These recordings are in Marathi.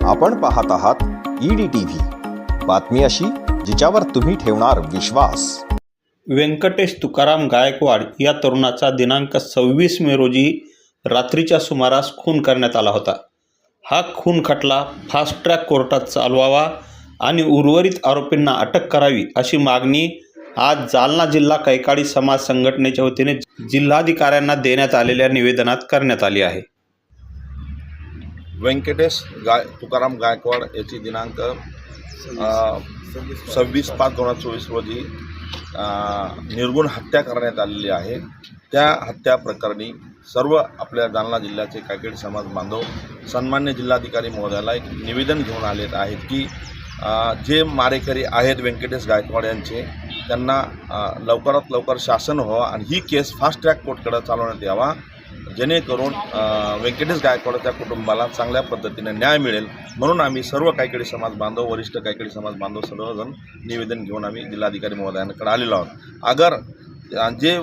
आपण पाहत आहात ईडी टीव्ही बातमी अशी जिच्यावर तुम्ही ठेवणार विश्वास. व्यंकटेश तुकाराम गायकवाड या तरुणाचा दिनांक सव्वीस मे रोजी रात्रीच्या सुमारास खून करण्यात आला होता. हा खून खटला फास्ट ट्रॅक कोर्टात चालवावा आणि उर्वरित आरोपींना अटक करावी अशी मागणी आज जालना जिल्हा कैकाडी समाज संघटनेच्या वतीने जिल्हाधिकाऱ्यांना देण्यात आलेल्या निवेदनात करण्यात आली आहे. व्यंकटेश गाय तुकाराम गायकवाड याची दिनांक सव्वीस पाच दोन हजार चोवीस रोजी निर्गुण हत्या करण्यात आलेली आहे. त्या हत्या प्रकरणी सर्व आपल्या जालना जिल्ह्याचे काकेड समाज बांधव सन्मान्य जिल्हाधिकारी महोदयाला एक निवेदन घेऊन आलेत आहेत की जे मारेकरी आहेत व्यंकटेश गायकवाड यांचे त्यांना लवकरात लवकर शासन व्हावं आणि ही केस फास्ट ट्रॅक कोर्टकडे चालवण्यात यावा. जेणेकरून व्यंकटेश गायकवाडच्या कुटुंबाला चांगल्या पद्धतीने न्याय मिळेल. म्हणून आम्ही सर्व कायकडी समाज बांधव वरिष्ठ कायकडी समाज बांधव सर्वजण निवेदन घेऊन आम्ही जिल्हाधिकारी महोदयांकडे आलेलो आहोत. अगर जे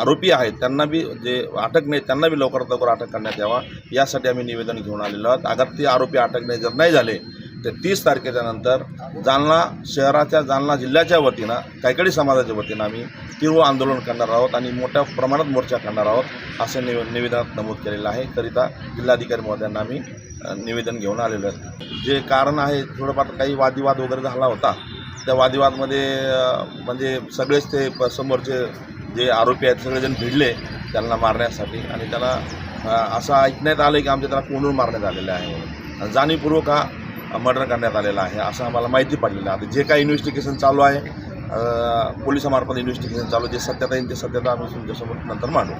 आरोपी आहेत त्यांना बी जे अटक नाही त्यांना बी लवकरात लवकर अटक करण्यात यावा. यासाठी आम्ही निवेदन घेऊन आलेलो आहोत. अगर ते आरोपी अटक नाही जर नाही झाले तर तीस तारखेच्या नंतर जालना शहराच्या जालना जिल्ह्याच्या वतीनं कायकडी समाजाच्या वतीनं आम्ही तीव्र आंदोलन करणार आहोत आणि मोठ्या प्रमाणात मोर्चा करणार आहोत असं निव निवेदनात नमूद केलेलं आहे. करिता जिल्हाधिकारी महोदयांना आम्ही निवेदन घेऊन आलेलो आहे. जे कारण आहे थोडंफार काही वादविवाद वगैरे झाला होता त्या वादविवादमध्ये म्हणजे सगळेच ते प- समोरचे जे आरोपी आहेत सगळेजण भिडले त्यांना मारण्यासाठी आणि त्याला असं ऐकण्यात आलं की आमच्या त्याला कोंडून मारण्यात आलेलं आहे. जाणीवपूर्वक हा मर्डर करण्यात आलेला आहे असं आम्हाला माहिती पडलेलं आहे. आता जे काही इन्व्हेस्टिगेशन चालू आहे पोलिसामार्फत इन्व्हेस्टिगेशन चालू जे सत्यता येईल ते सत्यता आम्ही तुमच्यासोबत नंतर मांडू.